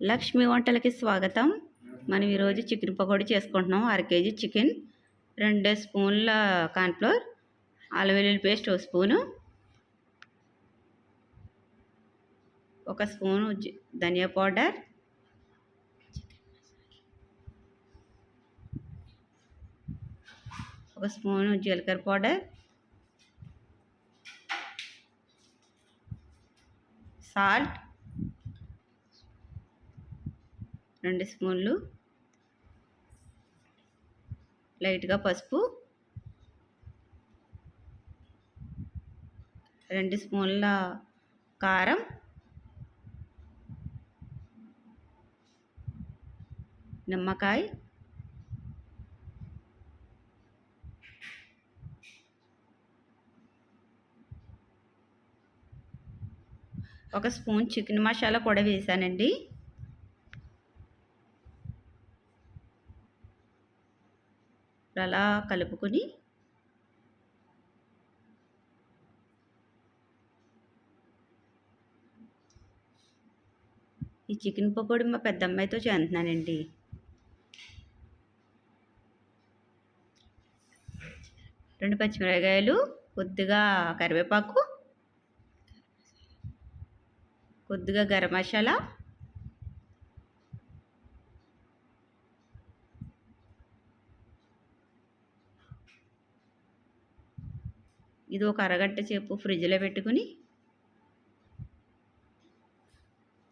లక్ష్మి వంటలకి స్వాగతం. మనం ఈరోజు చికెన్ పకోడీ చేసుకుంటున్నాం. అర కేజీ చికెన్ రెండు స్పూన్ల కార్న్ఫ్లోర్ అల్లం వెల్లుల్లి పేస్ట్ ఒక స్పూను ఒక స్పూను ధనియా పౌడర్ ఒక స్పూను జీలకర్ర పౌడర్ సాల్ట్ రెండు స్పూన్లు లైట్గా పసుపు రెండు స్పూన్ల కారం నిమ్మకాయ ఒక స్పూన్ చికెన్ మసాలా కూడా వేసానండి. ఇప్పుడు అలా కలుపుకొని ఈ చికెన్ పకోడీ మా పెద్ద అమ్మాయితో చేస్తున్నానండి. రెండు పచ్చిమిరపకాయలు కొద్దిగా కరివేపాకు కొద్దిగా గరం మసాలా ఇది ఒక అరగంట సేపు ఫ్రిడ్జ్లో పెట్టుకుని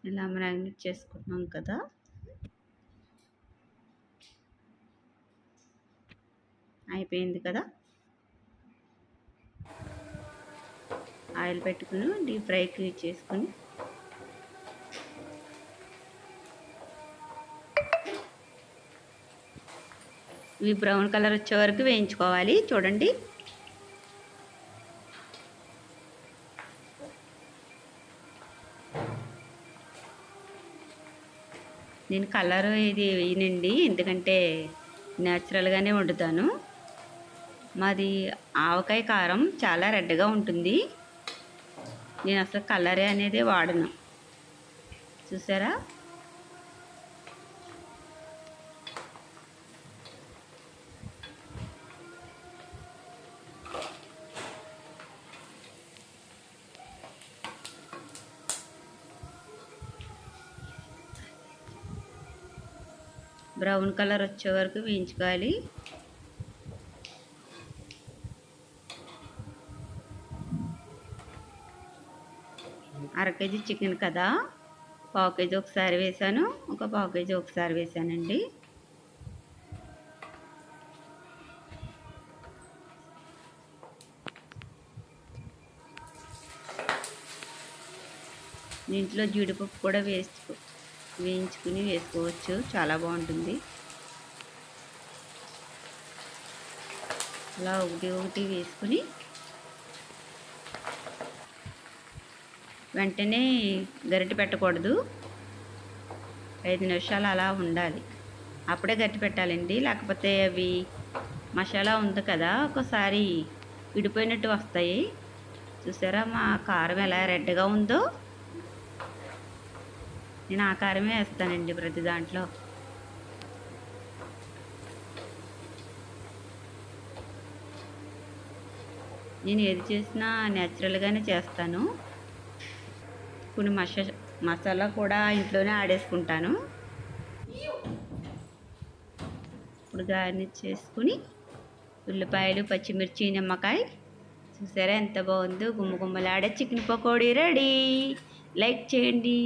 ఇలా మ్యారినేట్ చేసుకున్నాం కదా. అయిపోయింది కదా. ఆయిల్ పెట్టుకుని డీప్ ఫ్రైకి చేసుకొని ఇవి బ్రౌన్ కలర్ వచ్చే వరకు వేయించుకోవాలి. చూడండి. నేను కలర్ ఇది వేయనండి. ఎందుకంటే న్యాచురల్గానే వండుతాను. మాది ఆవకాయ కారం చాలా రెడ్గా ఉంటుంది. నేను అసలు కలరే అనేది వాడను. చూసారా? బ్రౌన్ కలర్ వచ్చే వరకు వేయించుకోవాలి. అర కేజీ చికెన్ కదా. పావు కేజీ ఒకసారి వేసాను. ఒక పావు కేజీ ఒకసారి వేసానండి. దీంట్లో జీడిపప్పు కూడా వేసుకో వేయించుకుని వేసుకోవచ్చు. చాలా బాగుంటుంది. అలా ఒకటి ఒకటి వేసుకుని వెంటనే గరిటె పెట్టకూడదు. ఐదు నిమిషాలు అలా ఉండాలి. అప్పుడే గట్టి పెట్టాలండి. లేకపోతే అవి మసాలా ఉంది కదా ఒకసారి విడిపోయినట్టు వస్తాయి. చూసారా మా కారం ఎలా రెడ్గా ఉందో? నేను ఆ కారమే వేస్తానండి ప్రతి దాంట్లో. నేను ఏది చేసినా న్యాచురల్గానే చేస్తాను. కొన్ని మసా మసాలా కూడా ఇంట్లోనే ఆడేసుకుంటాను. ఇప్పుడు గార్నిష్ చేసుకుని ఉల్లిపాయలు పచ్చిమిర్చి నిమ్మకాయ. చూసారా ఎంత బాగుందో? గుమ్మ గుమ్మలాడే చికెన్ పకోడీ రెడీ. లైక్ చేయండి.